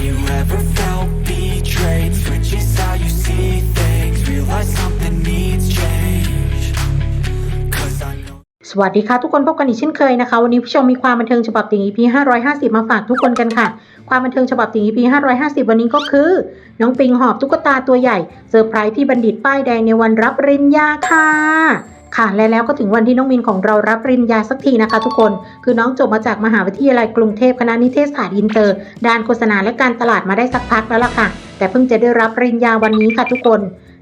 Have you ever felt betrayed? Switches how you see things Realize something needs change Cause I know สวัสดีค่ะทุกคนพบกันอีกเช่นเคยนะคะ วันนี้ผู้ชมมีความบันเทิงฉบับติ่ง EP 550 มาฝากทุกคนกันค่ะ ความบันเทิงฉบับติ่ง EP 550 วันนี้ก็คือ น้องปิงหอบตุ๊กตาตัวใหญ่เซอร์ไพรส์พี่บัณฑิตป้ายแดงในวันรับปริญญาค่ะ ค่ะและแล้วก็ถึงวันที่น้องมินของเรารับปริญญาสักทีนะคะ ทุกคนคือน้องจบมาจากมหาวิทยาลัยกรุงเทพคณะนิเทศศาสตร์อินเตอร์ ด้านโฆษณาและการตลาดมาได้สักพักแล้วล่ะค่ะ แต่เพิ่งจะได้รับปริญญาวันนี้ค่ะทุกคน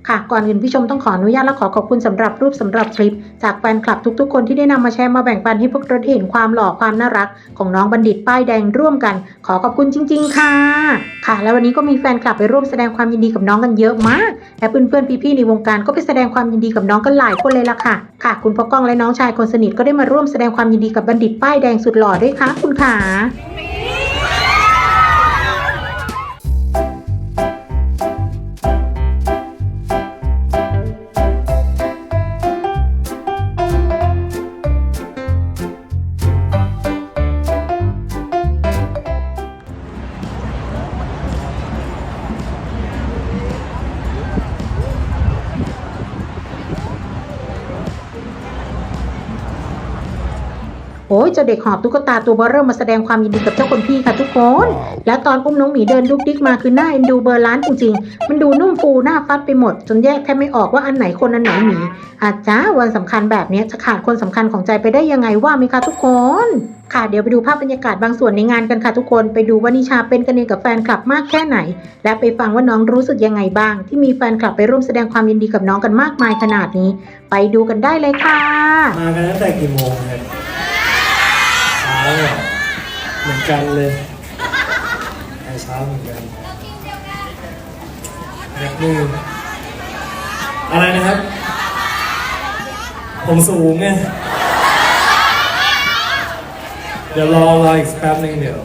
ค่ะก่อนอื่นผู้ชมต้องขออนุญาตและขอขอบคุณสำหรับรูปสำหรับคลิป จากแฟนคลับทุกๆ คนที่ได้นำมาแชร์มาแบ่งปันให้พวกเราเห็นความหล่อความน่ารัก ของน้องบัณฑิตป้ายแดงร่วมกัน ขอขอบคุณจริง ๆ ค่ะ ค่ะ แล้ววันนี้ก็มีแฟนคลับไปร่วมแสดงความยินดีกับน้องกันเยอะมากและเพื่อนๆพี่ๆในวงการก็ไปแสดงความยินดีกับน้องกันหลายคนเลยล่ะค่ะ ค่ะ คุณพ่อกล้องและน้องชายคนสนิทก็ได้มาร่วมแสดงความยินดีกับบัณฑิตป้ายแดงสุดหล่อด้วยค่ะคุณขา เจ้าเด็กหอบตุ๊กตาตัวเบอร์เริ่มมาแสดงความยินดีกับเจ้าคนพี่ค่ะทุกคน แล้วตอนอุ้มน้องหมีเดินดุกดิกมาคือหน้าเอ็นดูเบอร์ล้านจริงๆ มันดูนุ่มฟูหน้าฟัดไปหมด จนแยกแทบไม่ออกว่าอันไหนคนอันไหนหมีอาจ้าวันสำคัญแบบเนี้ยจะขาดคนสำคัญของใจไปได้ยังไงว่าไหมคะทุกคนค่ะเดี๋ยวไปดูภาพบรรยากาศบางส่วนในงานกันค่ะทุกคนไปดูว่านิชาเป็นกันเองกับแฟนคลับมากแค่ไหน และไปฟังว่าน้องรู้สึกยังไงบ้าง ที่มีแฟนคลับไปร่วมแสดงความยินดีกับน้องกันมากมายขนาดนี้ ไปดูกันได้เลยค่ะ มากันตั้งแต่กี่โมงครับ เช้าเหมือนกันเลยไปเช้าเหมือนกันเด็กมืออะไรนะครับ ผมสูงไง เดี๋ยวรอรออีกสักแป๊บนึงเดี๋ยว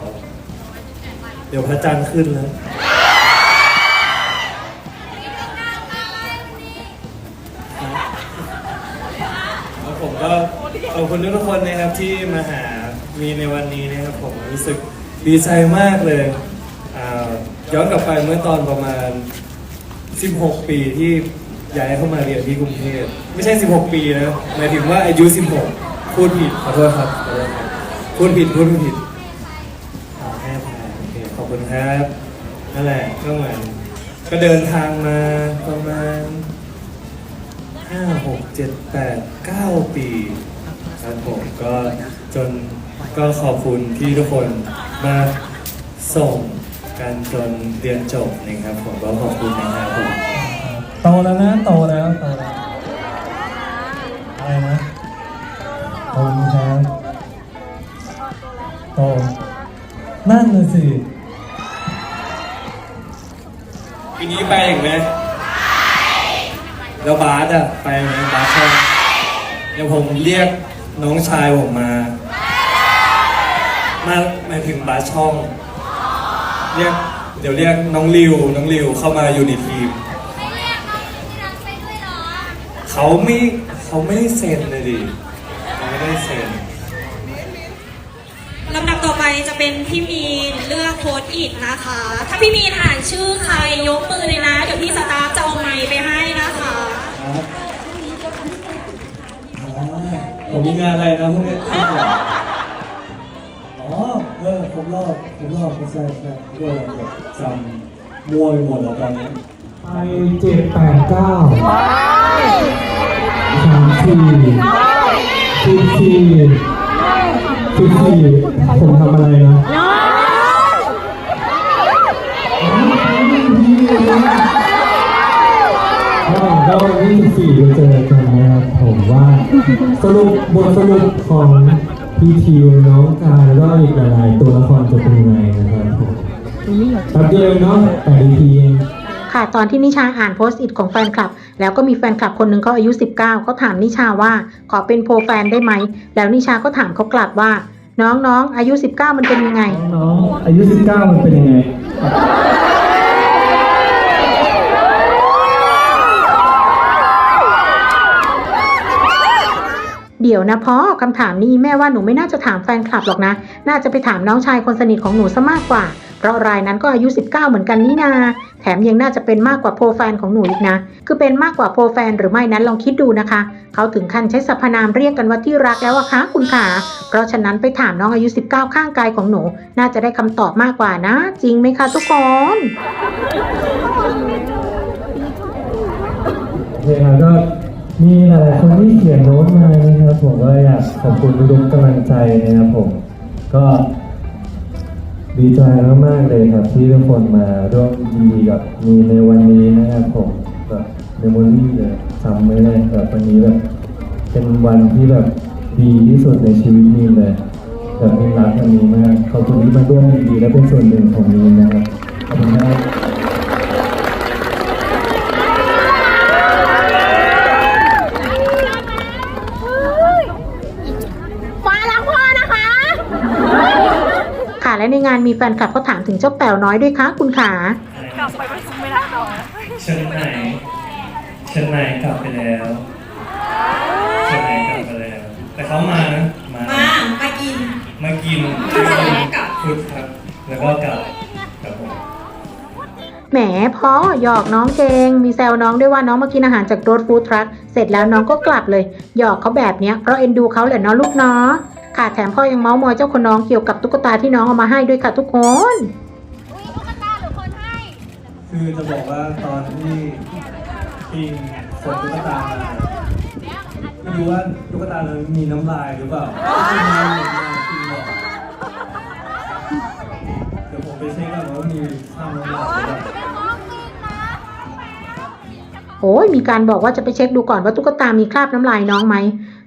เดี๋ยวพระจันทร์ขึ้นแล้วแล้วผมก็ขอบคุณทุกคนนะครับที่มาหา มีในวันนี้นะครับผมรู้สึกดีใจมากเลยย้อนกลับไปเมื่อตอนประมาณ 16 ปีที่ย้ายเข้ามาเรียนที่กรุงเทพไม่ใช่ 16 ปีนะหมายถึงว่าอายุ 16 พูดผิดขอโทษครับพูดผิดพูดผิดแค่แพ้โอเคขอบคุณครับนั่นแหละก็เหมือนก็เดินทางมาประมาณห้าหกเจ็ดแปดเก้าปีครับผมก็จน ก็ขอบคุณที่ทุกคนมาส่งกันจนเรียนจบนะครับผมก็ขอบคุณนะครับผมโตแล้วนะโตแล้วโตแล้วอะไรนะโตแล้วโตนั่นน่ะสิปีนี้ไปอีกไหมแล้วบาสอะไปไหมบาสชอบเดี๋ยวผมเรียกน้องชายผมมา มาหมายถึงบาสช่อง เรียกเดี๋ยวเรียกน้องริวน้องริวเข้ามาอยู่ในทีมเขาไม่เขาไม่ได้เซ็นเลยดิเขาไม่ได้เซ็นลำดับต่อไปจะเป็นพี่มีนเลือกโค้ดอิดนะคะ ถ้าพี่มีนอ่านชื่อใครยกมือเลยนะ เดี๋ยวพี่สตาฟจะเอาไมค์ไปให้นะคะครับอ๋อผมมีงานอะไรนะพวกนี้อ๋อ ผมรอบผมรอบไม่ใช่ใช่ด้วยแบบจำมั่วไปหมดแล้วตอนนี้ไปเจ็ดแปดเก้าสามสี่สี่สี่สี่สี่ผมทำอะไรนะก็ก็ยี่สิบสี่เจอกันนะครับผมว่าสรุปบทสรุปของ พีทิวน้องกายแล้วก็อีกหลายๆตัวละครจะเป็นยังไงนะครับผมแป๊บเดียวเนาะแต่ดีทีเองค่ะตอนที่นิชาอ่านโพสต์อิทของแฟนคลับ แล้วก็มีแฟนคลับคนหนึ่งเขาอายุ 19เขาถามนิชาว่าขอเป็นโปรแฟนได้ไหม แล้วนิชาก็ถามเขากลับว่า น้องๆอายุ 19 มันเป็นยังไง น้องๆอายุ 19 มันเป็นยังไง เดี๋ยวนะพ่อคำถามนี้แม่ว่าหนูไม่น่าจะถามแฟนคลับหรอกนะ น่าจะไปถามน้องชายคนสนิทของหนูซะมากกว่า เพราะรายนั้นก็อายุ 19 เหมือนกันนี่นา แถมยังน่าจะเป็นมากกว่าโปรแฟนของหนูอีกนะ คือเป็นมากกว่าโปรแฟนหรือไม่นั้นลองคิดดูนะคะ เขาถึงขั้นใช้สรรพนามเรียกกันว่าที่รักแล้วอะคะคุณขาเพราะฉะนั้นไปถามน้องอายุ 19 ข้างกายของหนู น่าจะได้คำตอบมากกว่านะ จริงไหมคะทุกคนเคครับก็ มีหลายคนที่เขียนโน้ตมานะครับผมก็อยากขอบคุณทุกกำลังใจนะครับผม ก็ดีใจมากๆเลยครับที่ทุกคนมาร่วมยินดีกับมีในวันนี้นะครับผมแบบเมมโมรี่เลยจำไม่ได้แบบวันนี้แบบเป็นวันที่แบบดีที่สุดในชีวิตมีเลยแบบมีรักวันนี้มากขอบคุณที่มาร่วมยินดีและเป็นส่วนหนึ่งของมีนะครับขอบคุณครับ ฟ้ารักพ่อนะคะ ค่ะ และในงานมีแฟนคลับก็ถามถึงเจ้าแป๋วน้อยด้วยคะคุณขาเชิญไหนเชิญไหนกลับไปแล้วเชิญไหนกลับไปแล้ว แต่เขามานะมามา มากิน มากินแล้วกลับ ฟุตครับ แล้วก็กลับกลับผมแหมพ่อหยอกน้องเกง มีแซวน้องด้วยว่าน้องมากินอาหารจากรถฟู้ดทรัคเสร็จแล้วน้องก็กลับเลย หยอกเขาแบบเนี้ยเพราะเอ็นดูเขาแหละเนาะลูกเนาะ ค่ะแถมพ่อยังเมาส์มอยเจ้าคนน้องเกี่ยวกับตุ๊กตาที่น้องเอามาให้ด้วยค่ะทุกคน อุ้ยตุ๊กตาหรือคนให้ คือจะบอกว่าตอนที่ปิงส่งตุ๊กตามาไม่รู้ว่าตุ๊กตานั้นมีน้ำลายหรือเปล่าปิงมาหรือไม่ปิงบอกเดี๋ยวผมไปเช็คก่อนว่ามีข้ามน้ำลายหรือเปล่าโอ้ยมีการบอกว่าจะไปเช็คดูก่อนว่าตุ๊กตามีคราบน้ำลายน้องไหม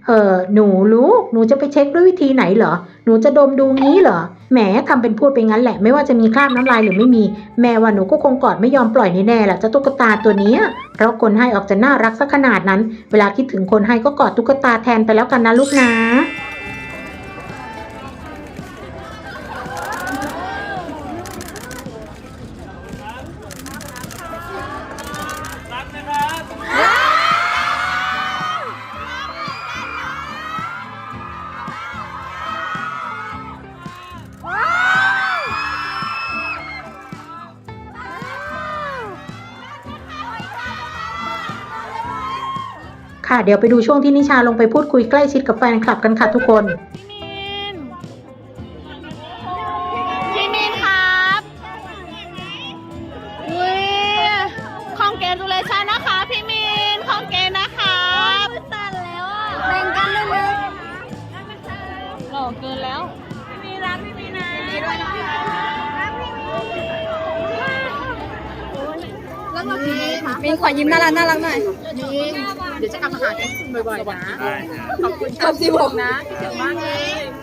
เออหนูลูกหนูจะไปเช็คด้วยวิธีไหนเหรอ หนูจะดมดูงี้เหรอ แหมทำเป็นพูดไปงั้นแหละ ไม่ว่าจะมีคราบน้ำลายหรือไม่มี แม่ว่าหนูก็คงกอดไม่ยอมปล่อยแน่ๆแหละเจ้าตุ๊กตาตัวนี้ เพราะคนให้ออกจะน่ารักสักขนาดนั้น เวลาคิดถึงคนให้ก็กอดตุ๊กตาแทนไปแล้วกันนะลูกนะ ค่ะ เดี๋ยวไปดูช่วงที่นิชาลงไปพูดคุยใกล้ชิดกับแฟนคลับกันค่ะทุกคน พี่มินครับอุ้ยคองเกตูเลชันนะคะ พี่มินคองเกนะครับสั่นแล้วอะแบ่งกันเลยเลยหล่อเกินแล้ว พี่มีรักพี่มีนะดีด้วยนะคะแล้วเราพี่มินขอยิ้มน่ารักน่ารักหน่อยมิน เดี๋ยวจะกลับมาหากันบ่อยๆนะขอบสิบหกนะคิดถึงมากเลย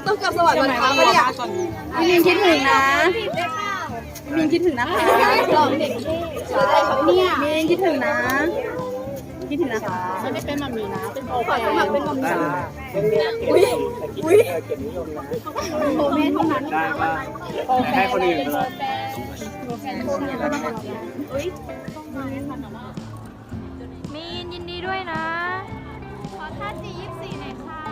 ต้องกลับสวัสดิ์วันพระปะเนี่ยพี่มินคิดถึงนะพี่มินคิดถึงนะคะหล่อเด็กเชื่อใจเขาเนี่ยมินคิดถึงนะ คิดถึงนะคะไม่ได้เป็นมัมมี่นะ เป็นโอขอสมัครเป็นมัมมี่อุ้ยอุ้ยโอแม่เท่านั้นได้ป่ะให้คนอื่นเลยอุ้ยมีนยิน ดีด้วยนะ ขอท่าจียี่สี่หน่อยค่ะ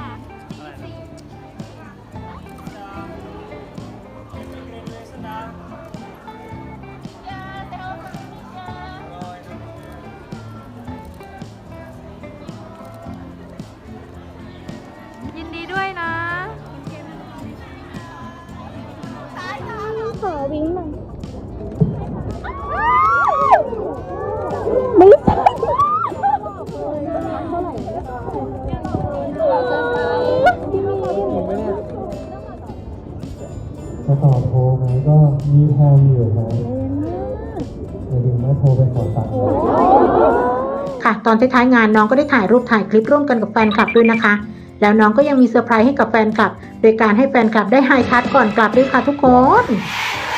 อนท้ายๆงานน้องก็ได้ถ่ายรูปถ่ายคลิปร่วมกันกับแฟนคลับด้วยนะคะ แล้วน้องก็ยังมีเซอร์ไพรส์ให้กับแฟนคลับ โดยการให้แฟนคลับได้ไฮทัชก่อนกลับด้วยค่ะทุกคนวัน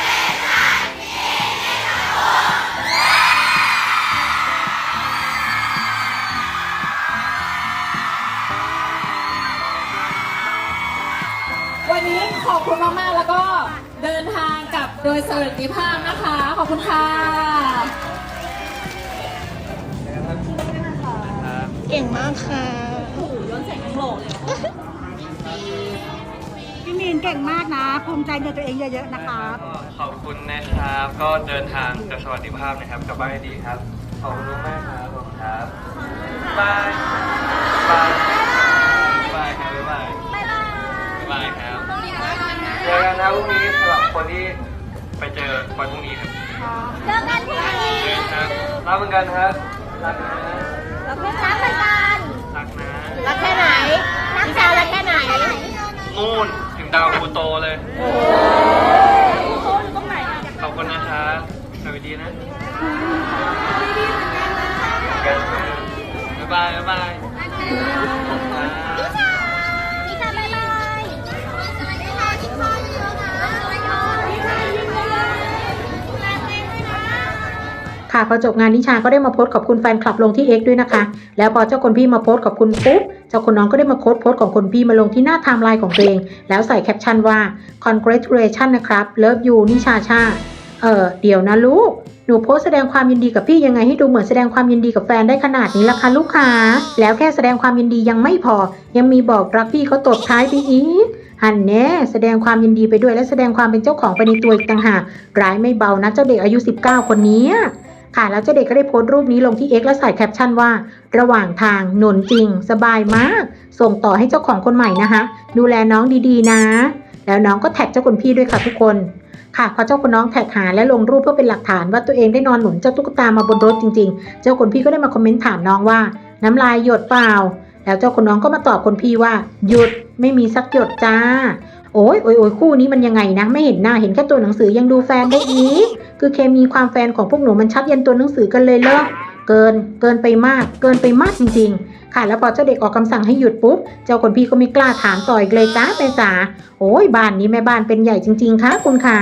ก่งมากค่ะย้อนแสงยังหล่อเลยพี่มีนเก่งมากนะ ภูมิใจในตัวเองเยอะๆนะครับก็ขอบคุณนะครับ ก็เดินทางกับสวัสดิภาพนะครับกลับบ้านให้ดีครับ ขอบคุณมากครับขอบคุณครับบายบายบายครับบ๊ายบายบ๊ายบายครับเจอกันนะพรุ่งนี้สำหรับคนที่ไปเจอวันพรุ่งนี้ครับเจอกันที่เจอกันครับรักเหมือนกันครับรักนะ รักเหมือนกันรักนะรักแค่ไหนรักชารักแค่ไหนนู่นถึงดาวพลูโตเลยขอบคุณนะครับสวัสดีนะกันบ๊ายบายบ๊ายบายครับ ค่ะพอจบงานนิชาก็ได้มาโพสต์ขอบคุณแฟนคลับลงที่ X ด้วยนะคะ แล้วพอเจ้าคนพี่มาโพสต์ขอบคุณปุ๊บเจ้าคนน้องก็ได้มาโพสต์โพสต์ของคนพี่มาลงที่หน้าไทม์ไลน์ของตัวเอง แล้วใส่แคปชั่นว่า congratulation นะครับ love you นิชาชาเออเดี๋ยวนะลูกหนูโพสแสดงความยินดีกับพี่ยังไงให้ดูเหมือนแสดงความยินดีกับแฟนได้ขนาดนี้ล่ะคะลูกค้า แล้วแค่แสดงความยินดียังไม่พอ ยังมีบอกรักพี่เขาตบท้ายไปอีกหันแน่แสดงความยินดีไปด้วยและแสดงความเป็นเจ้าของไปในตัวอีกต่างหากร้ายไม่เบานะเจ้าเด็กอายุ 19 คนนี้ ค่ะแล้วเจ้าเด็กก็ได้โพสต์รูปนี้ลงที่ X และใส่แคปชั่นว่า ระหว่างทางหนุนจริง สบายมาก ส่งต่อให้เจ้าของคนใหม่นะคะ ดูแลน้องดีๆนะ แล้วน้องก็แท็กเจ้าคุณพี่ด้วยค่ะทุกคน ค่ะพอเจ้าคุณน้องแท็กหาและลงรูปเพื่อเป็นหลักฐานว่าตัวเองได้นอนหนุนเจ้าตุ๊กตามาบนรถจริง ๆ เจ้าคุณพี่ก็ได้มาคอมเมนต์ถามน้องว่า น้ำลายหยดเปล่า แล้วเจ้าคุณน้องก็มาตอบคนพี่ว่า หยุดไม่มีสักหยดจ้า โอ้ยโอ้ยโอ้ยคู่นี้มันยังไงนะ ไม่เห็นหน้าเห็นแค่ตัวหนังสือยังดูแฟนได้อีกคือเคมีความแฟนของพวกหนูมันชัดเย็นตัวหนังสือกันเลยเลิกเกินเกินไปมาก เกินไปมากจริง ๆ ค่ะ แล้วพอเจ้าเด็กออกคำสั่งให้หยุดปุ๊บ เจ้าคนพี่ก็ไม่กล้าถามต่ออีกเลยจ้าแม่จ๋าโอ้ยบ้านนี้แม่บ้านเป็นใหญ่จริง ๆค่ะคุณขา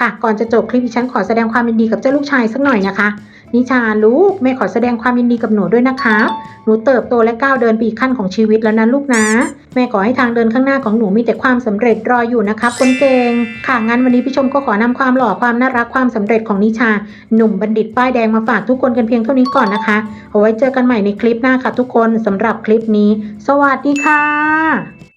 ค่ะ ก่อนจะจบคลิปดิฉันขอแสดงความยินดีกับเจ้าลูกชายสักหน่อยนะคะ นิชาลูกแม่ขอแสดงความยินดีกับหนูด้วยนะคะ หนูเติบโตและก้าวเดินไปอีกขั้นของชีวิตแล้วนะลูกนะ แม่ขอให้ทางเดินข้างหน้าของหนูมีแต่ความสำเร็จรออยู่นะครับคนเก่งค่ะงั้นวันนี้พี่ชมก็ขอนำความหล่อความน่ารักความสำเร็จของนิชา หนุ่มบัณฑิตป้ายแดงมาฝากทุกคนกันเพียงเท่านี้ก่อนนะคะเอาไว้เจอกันใหม่ในคลิปหน้าค่ะทุกคนสำหรับคลิปนี้ สวัสดีค่ะ